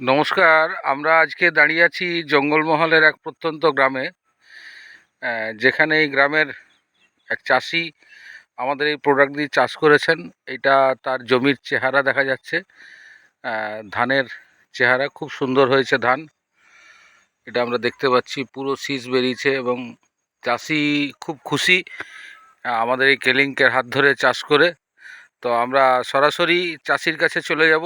নমস্কার, আমরা আজকে দাঁড়িয়ে আছি জঙ্গলমহলের এক প্রত্যন্ত গ্রামে যেখানে এই গ্রামের এক চাষি আমাদের এই প্রোডাক্ট দিয়ে চাষ করেছেন। এটা তার জমির চেহারা দেখা যাচ্ছে। ধানের চেহারা খুব সুন্দর হয়েছে ধান। এটা আমরা দেখতে পাচ্ছি, পুরো শীষ বেরিয়েছে এবং চাষি খুব খুশি আমাদের এই কেলিঙ্কের হাত ধরে চাষ করে। তো আমরা সরাসরি চাষির কাছে চলে যাব।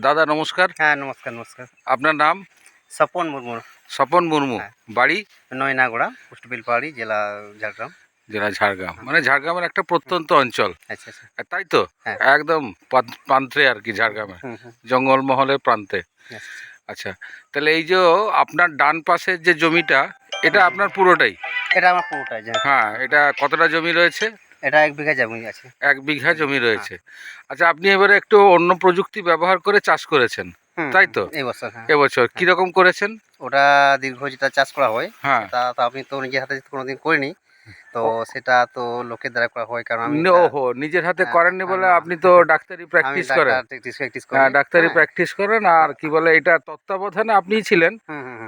দাদা নমস্কার। হ্যাঁ নমস্কার নমস্কার। আপনার নাম? স্বপন মুর্মু। স্বপন মুর্মু। হ্যাঁ। বাড়ি? নয়নাগড়া পুষ্টবিল পাহাড়ি জেলা ঝাড়গ্রাম। জেলা ঝাড়গ্রাম। মানে ঝাড়গ্রামের একটা প্রত্যন্ত অঞ্চল। আচ্ছা আচ্ছা। তাই তো? হ্যাঁ। একদম প্রান্তে আর কি ঝাড়গ্রামের হুম জঙ্গলমহলের প্রান্তে। আচ্ছা, আচ্ছা। তাহলে এই যে আপনার ডান পাশের যে জমিটা এটা আপনার পুরোটাই? এটা আমার পুরোটাই হ্যাঁ এটা কতটা জমি রয়েছে? এটা এক বিঘা জমি আছে। এক বিঘা জমি রয়েছে। আচ্ছা আপনি এবারে একটু অন্য প্রযুক্তি ব্যবহার করে চাষ করেছেন তাই তো? হ্যাঁ। এবছর কীরকম করেছেন? ওটা দীর্ঘ যেটা চাষ করা হয়। হ্যাঁ। তা আমি তো নিজের হাতে কোনোদিন করিনি তো সেটা তো লোকের দ্বারা করা হয় কারণ আমি ওহো নিজের হাতে হ্যাঁ, করেননি বলে হ্যাঁ, আপনি তো ডাক্তারি প্র্যাকটিস করেন। হ্যাঁ ডাক্তারি হ্যাঁ, প্র্যাকটিস করেন আর কি বলে এটা তত্ত্বাবধানে আপনিই ছিলেন।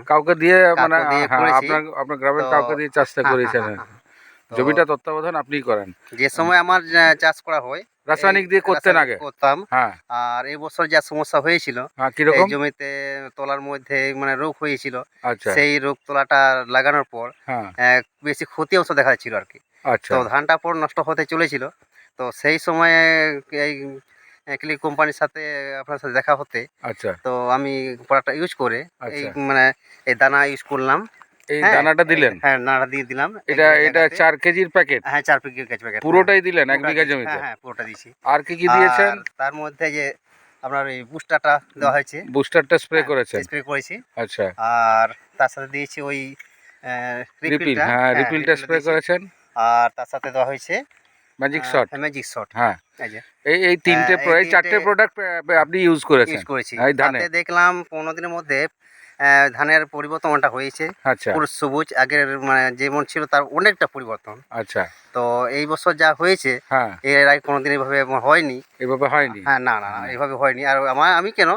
কাউকে দিয়ে মানে হ্যাঁ। আপনার আপনার গ্রামের কাউকে দিয়ে চাষটা হ্যাঁ, করেছেন। হ্যাঁ, হ্যাঁ, হ্যাঁ। জমিটা তত্ত্বাবধান আপনিই করেন। যে সময় আমার চাষ করা হয় রাসায়নিক দিয়ে করতেন আগে। করতাম। হ্যাঁ। আর এই বছর যা সমস্যা হয়েছিল হ্যাঁ কীরকম? জমিতে তোলার মধ্যে মানে রোগ হয়েছিল আচ্ছা। সেই রোগ তোলাটা লাগানোর পর হ্যাঁ। বেশি ক্ষতি অংশ দেখা যাচ্ছিল আর কি আচ্ছা। তো ধানটা পর নষ্ট হতে চলেছিল। তো সেই সময়ে এই ক্লিক কোম্পানির সাথে আপনার সাথে দেখা হতে আচ্ছা। তো আমি প্রোডাক্টটা ইউজ করে এই আচ্ছা। মানে এই দানা ইউজ করলাম। এই হ্যাঁ, দানাটা দিলেন? হ্যাঁ দিয়ে দিলাম। এটা এটা চার কেজির প্যাকেট? হ্যাঁ চার গাছ প্যাকেট পুরোটাই দিলেন এক বিঘা জমিতে? হ্যাঁ হ্যাঁ পুরোটা দিয়েছি আর কি কি দিয়েছেন? তার মধ্যে যে আপনার এই বুস্টারটা দেওয়া হয়েছে। বুস্টারটা স্প্রে করেছেন? স্প্রে করেছি। আচ্ছা। আর তার সাথে দিয়েছি ওই রিপিল হ্যাঁ রিপিলটা স্প্রে করেছেন? আর তার সাথে দেওয়া হয়েছে ম্যাজিক শট ম্যাজিক শট হ্যাঁ। এই এই তিনটে চারটে প্রোডাক্ট আপনি ইউজ করেছেন? ইউজ করেছি। এই ধানে? দেখলাম পনেরো দিনের মধ্যে ধানের পরিবর্তনটা হয়েছে। আচ্ছা। পুরো সবুজ আগের মানে যেমন ছিল তার অনেকটা পরিবর্তন। আচ্ছা। তো এই বছর যা হয়েছে হ্যাঁ। এর আগে কোনোদিন এভাবে হয়নি। এভাবে হয়নি? হ্যাঁ না না না এভাবে হয়নি। আর আমার আমি কেন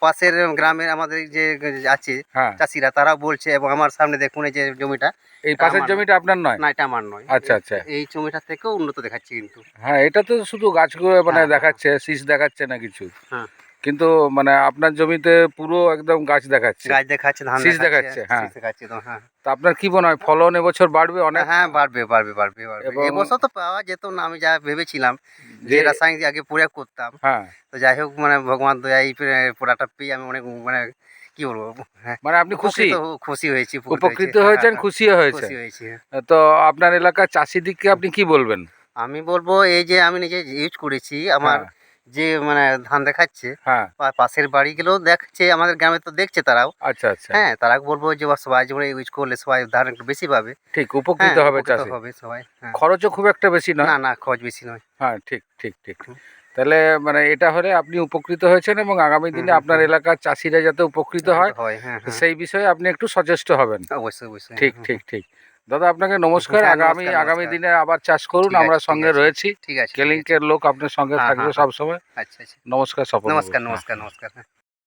পাশের গ্রামের আমাদের যে আছে হ্যাঁ। চাষিরা তারা বলছে এবং আমার সামনে দেখুন এই যে জমিটা এই পাশের জমিটা আপনার নয়? না এটা আমার নয়। আচ্ছা, আচ্ছা। এই জমিটা থেকেও উন্নত দেখাচ্ছে কিন্তু। হ্যাঁ এটা তো শুধু গাছগুলো মানে হ্যাঁ, দেখাচ্ছে শীষ দেখাচ্ছে না কিছু। হ্যাঁ। কিন্তু মানে আপনার জমিতে পুরো একদম গাছ দেখাচ্ছে। গাছ দেখাচ্ছে ধান শীষ দেখাচ্ছে, হ্যাঁ। দেখাচ্ছে তো হ্যাঁ। তা আপনার কি মনে হয় ফলন এবছর বাড়বে অনেক? হ্যাঁ বাড়বে বাড়বে বাড়বে বাড়বে। এবছর তো পাওয়া যেত না আমি যা ভেবেছিলাম যে রাসায়নিক দিয়ে আগে প্রয়োগ করতাম। হ্যাঁ। তো যাই হোক মানে ভগবান দয়া এই পেয়ে আমি অনেক মানে কি বলব হ্যাঁ। মানে আপনি খুশি? খুশি হয়েছি। উপকৃত হ্যাঁ, হয়েছেন। খুশি হয়েছে খুশি হয়েছি হ্যাঁ। তো আপনার এলাকার চাষিদিককে আপনি কি বলবেন? আমি বলব এই যে আমি নিজে ইউজ করেছি আমার হ্যাঁ, যে মানে ধান দেখাচ্ছে হ্যাঁ। পাশের বাড়িগুলো দেখছে আমাদের গ্রামে তো দেখছে তারাও। আচ্ছা আচ্ছা। হ্যাঁ তারা বলব যে সবাই যেমন ইউজ করলে সবাই ধান একটু বেশি পাবে। ঠিক উপকৃত হ্যাঁ, হবে চাষি। হবে সবাই হ্যাঁ। খরচও খুব একটা বেশি নয়? না না খরচ বেশি নয়। হ্যাঁ ঠিক ঠিক ঠিক। তাহলে মানে এটা হলে আপনি উপকৃত হয়েছেন এবং আগামী দিনে আপনার এলাকার চাষিরা যাতে উপকৃত হ্যাঁ হ্যাঁ। সেই বিষয়ে আপনি একটু সচেষ্ট হবেন। অবশ্যই অবশ্যই ঠিক ঠিক ঠিক। দাদা আপনাকে নমস্কার। হ্যাঁ, আগামী আগামী দিনে আবার চাষ করুন আমরা সঙ্গে রয়েছি। ঠিক আছে কেলিংকের। লোক আপনার সঙ্গে হ্যাঁ, থাকবে সবসময়। আচ্ছা আচ্ছা। নমস্কার সফল নমস্কার নমস্কার নমস্কার হ্যাঁ।